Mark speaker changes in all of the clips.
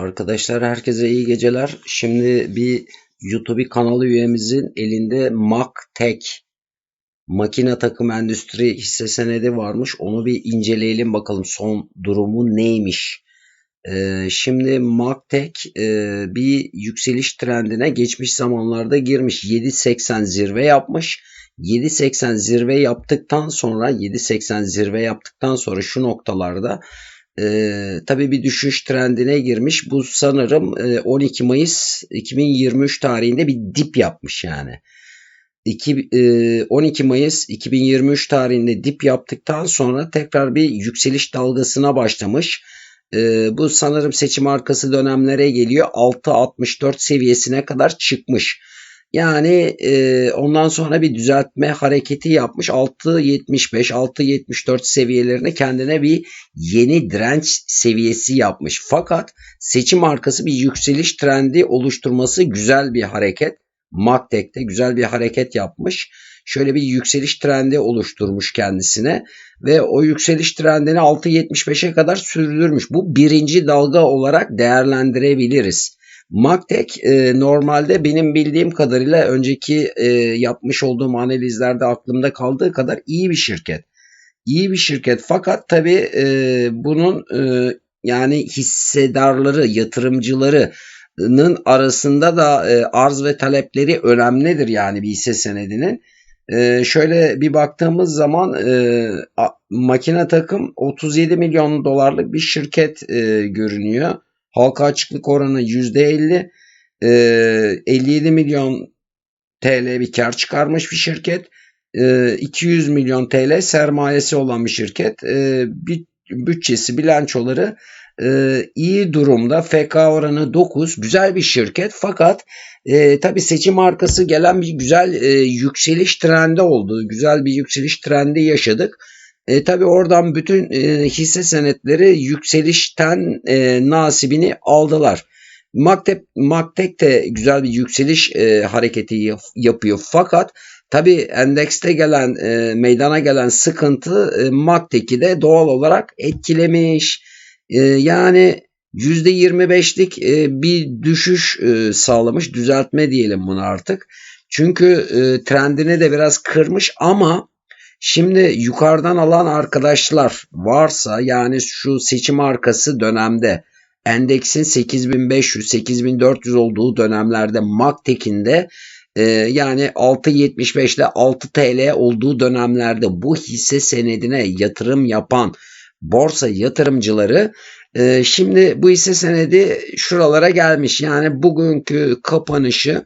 Speaker 1: Arkadaşlar herkese iyi geceler. Şimdi bir YouTube kanalı üyemizin elinde MacTech makine takım endüstri hisse senedi varmış. Onu bir inceleyelim bakalım son durumu neymiş. Ee, şimdi MacTech e, bir yükseliş trendine geçmiş zamanlarda girmiş. 7.80 zirve yapmış. 7.80 zirve yaptıktan sonra 7.80 zirve yaptıktan sonra şu noktalarda e, tabii bir düşüş trendine girmiş. Bu sanırım e, 12 Mayıs 2023 tarihinde bir dip yapmış yani. 2, e, 12 Mayıs 2023 tarihinde dip yaptıktan sonra tekrar bir yükseliş dalgasına başlamış. E, bu sanırım seçim arkası dönemlere geliyor. 6.64 seviyesine kadar çıkmış. Yani e, ondan sonra bir düzeltme hareketi yapmış. 6.75, 6.74 seviyelerine kendine bir yeni direnç seviyesi yapmış. Fakat seçim arkası bir yükseliş trendi oluşturması güzel bir hareket. MACD'de güzel bir hareket yapmış. Şöyle bir yükseliş trendi oluşturmuş kendisine ve o yükseliş trendini 6.75'e kadar sürdürmüş. Bu birinci dalga olarak değerlendirebiliriz. Magtek e, normalde benim bildiğim kadarıyla önceki e, yapmış olduğum analizlerde aklımda kaldığı kadar iyi bir şirket. İyi bir şirket fakat tabi e, bunun e, yani hissedarları, yatırımcılarının arasında da e, arz ve talepleri önemlidir yani bir hisse senedinin. E, şöyle bir baktığımız zaman e, a, makine takım 37 milyon dolarlık bir şirket e, görünüyor. Halka açıklık oranı %50. E, 57 milyon TL bir kar çıkarmış bir şirket. E, 200 milyon TL sermayesi olan bir şirket. E, bütçesi, bilançoları e, iyi durumda. FK oranı 9. Güzel bir şirket. Fakat e, tabii seçim arkası gelen bir güzel e, yükseliş trendi oldu. Güzel bir yükseliş trendi yaşadık. E, tabii oradan bütün e, hisse senetleri yükselişten e, nasibini aldılar. Maktek, Maktek de güzel bir yükseliş e, hareketi yapıyor. Fakat tabi endekste gelen e, meydana gelen sıkıntı e, Maktek'i de doğal olarak etkilemiş. E, yani %25'lik e, bir düşüş e, sağlamış. Düzeltme diyelim bunu artık. Çünkü e, trendini de biraz kırmış ama Şimdi yukarıdan alan arkadaşlar varsa yani şu seçim arkası dönemde endeksin 8500-8400 olduğu dönemlerde MACTEC'in de e, yani 6.75 ile 6 TL olduğu dönemlerde bu hisse senedine yatırım yapan borsa yatırımcıları e, şimdi bu hisse senedi şuralara gelmiş. Yani bugünkü kapanışı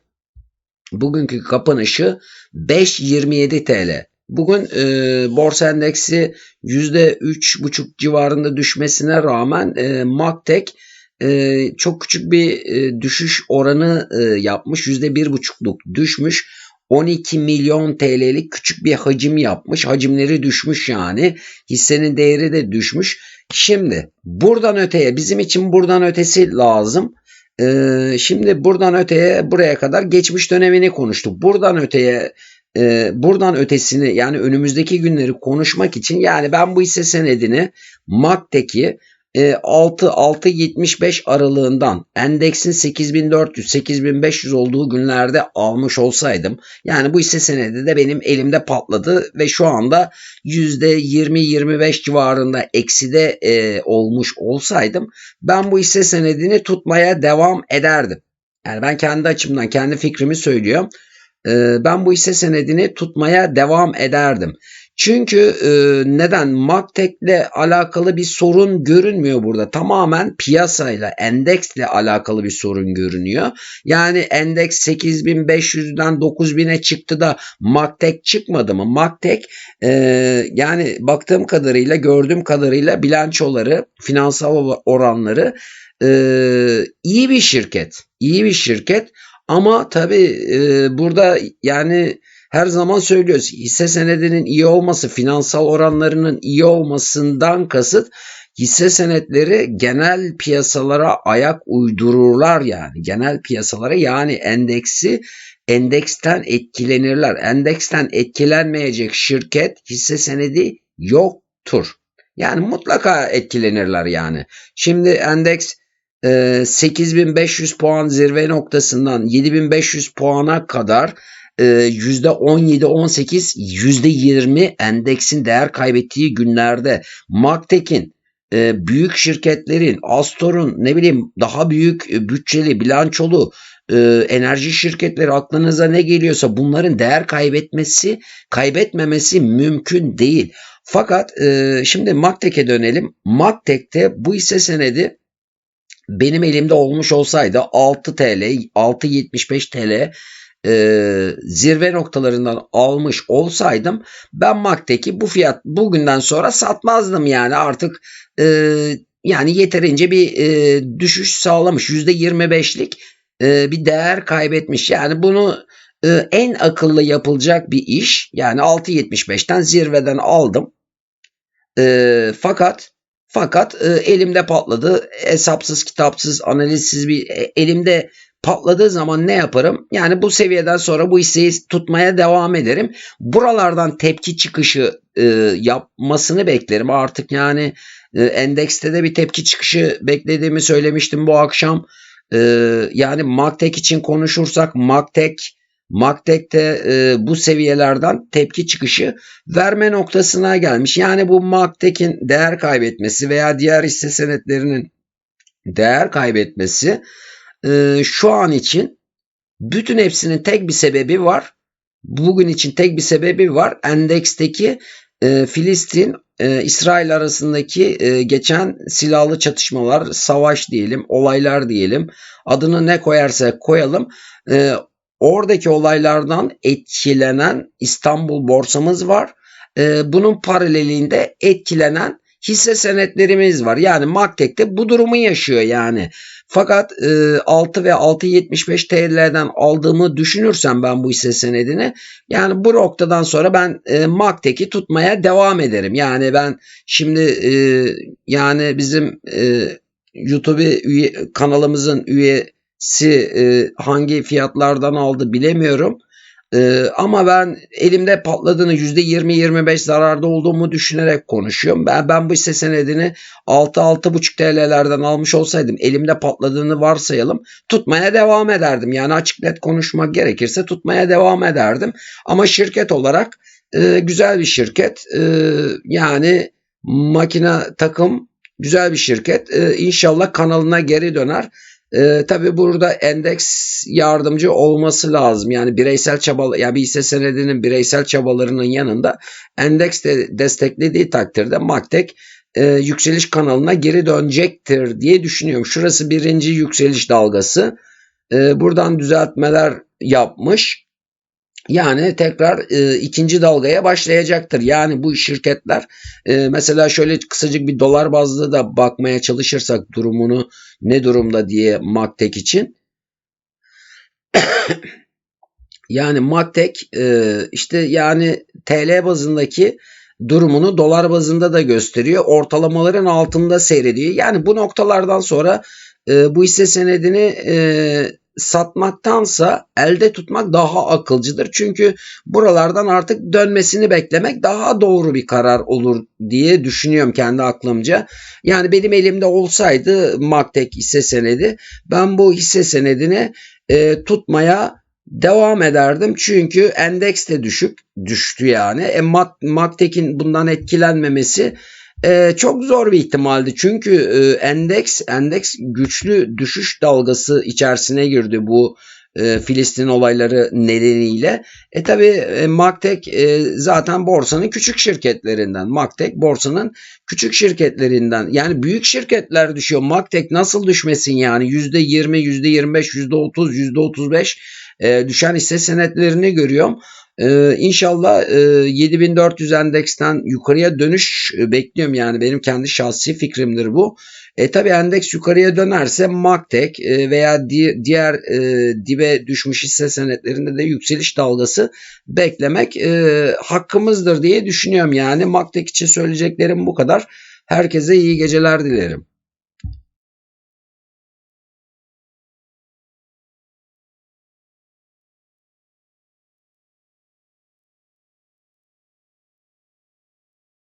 Speaker 1: bugünkü kapanışı 5.27 TL. Bugün e, borsa endeksi %3,5 civarında düşmesine rağmen e, Maktek e, çok küçük bir e, düşüş oranı e, yapmış. %1,5'luk düşmüş. 12 milyon TL'lik küçük bir hacim yapmış. Hacimleri düşmüş yani. Hissenin değeri de düşmüş. Şimdi buradan öteye bizim için buradan ötesi lazım. Ee, şimdi buradan öteye buraya kadar geçmiş dönemini konuştuk. Buradan öteye e, buradan ötesini yani önümüzdeki günleri konuşmak için yani ben bu hisse senedini MAC'teki e, 6 6.75 aralığından endeksin 8400 8500 olduğu günlerde almış olsaydım yani bu hisse senedi de benim elimde patladı ve şu anda %20-25 civarında ekside e, olmuş olsaydım ben bu hisse senedini tutmaya devam ederdim. Yani ben kendi açımdan kendi fikrimi söylüyorum. Ee, ben bu hisse senedini tutmaya devam ederdim. Çünkü e, neden? Maktek'le alakalı bir sorun görünmüyor burada. Tamamen piyasayla, endeksle alakalı bir sorun görünüyor. Yani endeks 8500'den 9000'e çıktı da Maktek çıkmadı mı? Maktek e, yani baktığım kadarıyla, gördüğüm kadarıyla bilançoları, finansal oranları e, iyi bir şirket. İyi bir şirket ama tabii e, burada yani her zaman söylüyoruz hisse senedinin iyi olması, finansal oranlarının iyi olmasından kasıt hisse senetleri genel piyasalara ayak uydururlar yani. Genel piyasalara yani endeksi endeksten etkilenirler. Endeksten etkilenmeyecek şirket hisse senedi yoktur. Yani mutlaka etkilenirler yani. Şimdi endeks 8500 puan zirve noktasından 7500 puana kadar e, %17-18 %20 endeksin değer kaybettiği günlerde Maktek'in e, büyük şirketlerin Astor'un ne bileyim daha büyük e, bütçeli bilançolu e, enerji şirketleri aklınıza ne geliyorsa bunların değer kaybetmesi kaybetmemesi mümkün değil. Fakat e, şimdi Maktek'e dönelim. Maktek'te bu hisse senedi benim elimde olmuş olsaydı 6 TL 6.75 TL e, zirve noktalarından almış olsaydım ben Maktek'i bu fiyat bugünden sonra satmazdım yani artık e, yani yeterince bir e, düşüş sağlamış. %25'lik e, bir değer kaybetmiş. Yani bunu e, en akıllı yapılacak bir iş yani 6.75'ten zirveden aldım. E, fakat fakat e, elimde patladı hesapsız kitapsız analizsiz bir e, elimde patladığı zaman ne yaparım? Yani bu seviyeden sonra bu hisseyi tutmaya devam ederim. Buralardan tepki çıkışı e, yapmasını beklerim. Artık yani e, endekste de bir tepki çıkışı beklediğimi söylemiştim bu akşam. E, yani Magtek için konuşursak Magtek Magtek'te e, bu seviyelerden tepki çıkışı verme noktasına gelmiş. Yani bu Magtek'in değer kaybetmesi veya diğer hisse senetlerinin değer kaybetmesi e, şu an için bütün hepsinin tek bir sebebi var. Bugün için tek bir sebebi var. Endeksteki e, Filistin e, İsrail arasındaki e, geçen silahlı çatışmalar, savaş diyelim, olaylar diyelim. Adını ne koyarsak koyalım. E, oradaki olaylardan etkilenen İstanbul borsamız var. E, bunun paralelinde etkilenen hisse senetlerimiz var. Yani Maktek de bu durumu yaşıyor yani. Fakat e, 6 ve 6.75 TL'den aldığımı düşünürsem ben bu hisse senedini yani bu noktadan sonra ben e, Maktek'i tutmaya devam ederim. Yani ben şimdi e, yani bizim e, YouTube üye, kanalımızın üyesi e, hangi fiyatlardan aldı bilemiyorum. Ee, ama ben elimde patladığını %20-25 zararda olduğumu düşünerek konuşuyorum. Ben, ben bu hisse senedini 6-6,5 TL'lerden almış olsaydım elimde patladığını varsayalım tutmaya devam ederdim. Yani açık net konuşmak gerekirse tutmaya devam ederdim. Ama şirket olarak e, güzel bir şirket. E, yani makine takım güzel bir şirket. E, inşallah kanalına geri döner. Ee, tabii burada endeks yardımcı olması lazım. Yani bireysel çaba ya bir hisse senedinin bireysel çabalarının yanında endeks de desteklediği takdirde Maktek e, yükseliş kanalına geri dönecektir diye düşünüyorum. Şurası birinci yükseliş dalgası. E, buradan düzeltmeler yapmış. Yani tekrar e, ikinci dalgaya başlayacaktır. Yani bu şirketler e, mesela şöyle kısacık bir dolar bazlı da bakmaya çalışırsak durumunu ne durumda diye Maktek için. yani Maktek e, işte yani TL bazındaki durumunu dolar bazında da gösteriyor. Ortalamaların altında seyrediyor. Yani bu noktalardan sonra e, bu hisse senedini e, satmaktansa elde tutmak daha akılcıdır. Çünkü buralardan artık dönmesini beklemek daha doğru bir karar olur diye düşünüyorum kendi aklımca. Yani benim elimde olsaydı Maktek hisse senedi ben bu hisse senedini e, tutmaya devam ederdim. Çünkü endeks de düşük düştü yani. E, Maktek'in bundan etkilenmemesi e, çok zor bir ihtimaldi. Çünkü e, endeks endeks güçlü düşüş dalgası içerisine girdi bu e, Filistin olayları nedeniyle. E tabi e, Maktek e, zaten borsanın küçük şirketlerinden. Maktek borsanın küçük şirketlerinden. Yani büyük şirketler düşüyor. Maktek nasıl düşmesin yani? %20, %25, %30, %35 e, düşen hisse senetlerini görüyorum. Ee, inşallah e, 7400 endeksten yukarıya dönüş e, bekliyorum yani benim kendi şahsi fikrimdir bu. E tabi endeks yukarıya dönerse Maktek e, veya di, diğer e, dibe düşmüş hisse senetlerinde de yükseliş dalgası beklemek e, hakkımızdır diye düşünüyorum yani. Maktek için söyleyeceklerim bu kadar. Herkese iyi geceler dilerim.